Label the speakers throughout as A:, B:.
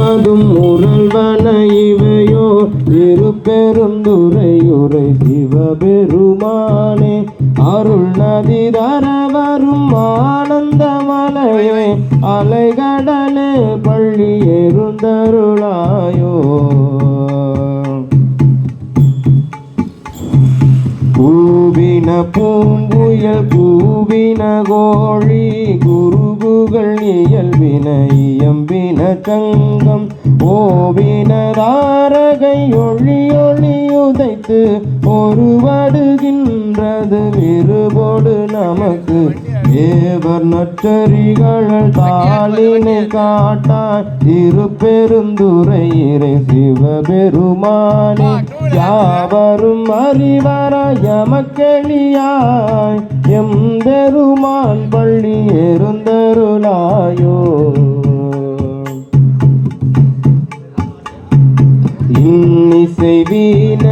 A: முழுவதும் உருள்வன இவையோ இரு பெருந்துரையுரை சிவபெருமானே. அருள் நதி தர வரும் ஆனந்த மலையே அலைகடலே பள்ளி எருந்தருளாயோ. பூவின பூம்புயல் பூவின கோழி குருகுகள் இயல்பின இயம்பின சங்கம் ஓவின தாரகை ஒளி ஒளி உதைத்து ஒருவடுகின்றது விருபோடு நமக்கு. தேவர் நற்றறிகள் தாளினை காட்டாய் திருப்பெருந்துரை இறை சிவபெருமானே யாவரும் அறிவராய் எமக்கெளியாய் எம்பெருமான் பள்ளி எருந்தருளாயோ இன்னிசை வீண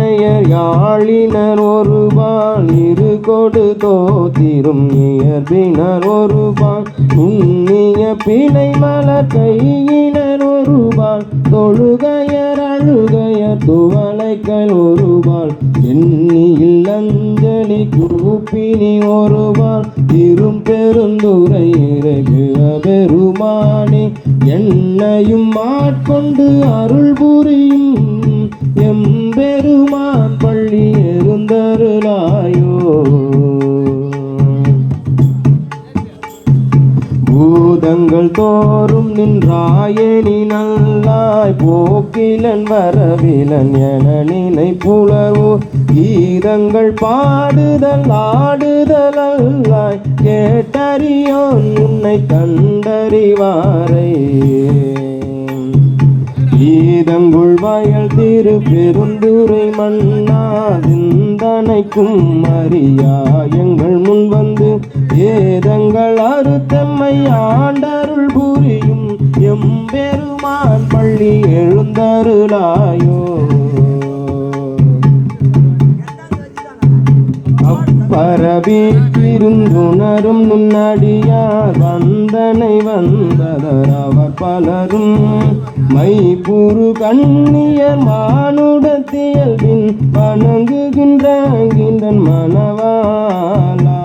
A: யாழினர் ஒருவான் இரு கொடு தோத்திரும் இயற்பினர் ஒருவான் உன்னிய பிணை மலர் கையினர் ஒருவான் தொழுகையர் அழுகையர் துவளைகள் ஒருவாள் எண்ணியில் அஞ்சலி கூப்பினி ஒருவாள் திரும் பெருந்துரை பெருமானே என்னையும் மாட்கொண்டு அருள் புரியும் எம்பெருமான் தோறும் நின்றாயனி நல்லாய் போக்கிலன் வரவிலன் என நினை புலவோ. கீதங்கள் பாடுதல் ஆடுதல் அல்லாய் கேட்டறியோன் உன்னை கண்டறிவாரே. ஈதங்குள் திரு பெருந்துரை மன்னா சிந்தனைக்கும் மரியாயங்கள் எங்கள் முன் வந்து ஏதங்கள் அறுத்தம்மை ஆண்டருள் புரியும். எம்பெருமான் பள்ளி எழுந்தருளாயோ. அப்பரவீட்டிருந்துணரும் நுண்ணடியார் வந்தனை வந்ததர் பலரும் மைபுரு கண்ணியர் மானுடத்தியல்பின் வணங்குகின்ற கிந்தன் மணவாளா.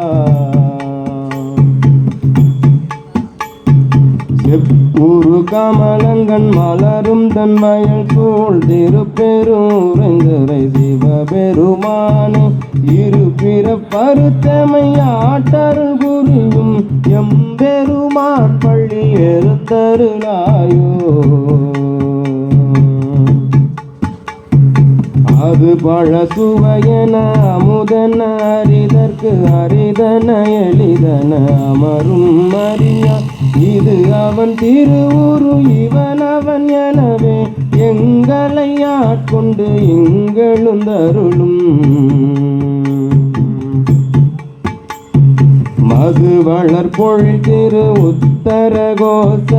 A: செப்புரு கமலங்கன் மலரும் தன் வயல் சூழ் திருப்பெருங்குறை சிவபெருமானே. இரு பிற பருத்தமை ஆட்டருள் புரியும் எம்பெருமான் பள்ளி எருத்தருளாயோ அது பழ சுவையன அமுதன அரிதற்கு அரிதன எளிதன அமரும் அறியா இது அவன் திருவுரு இவன் அவன் எனவே எங்களை ஆட்கொண்டு எங்களுந்தருளும் மது வளர்பொழி திரு உத்தர கோச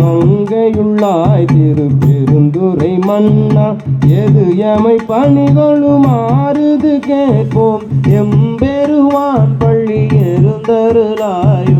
A: மங்கையுள்ளாய் திரு பெருந்துரை மன்னா. எது எமை பணிகளும் ஆறுது கேட்போம். எம்பெருவான் பள்ளி எழுந்தருளாயோ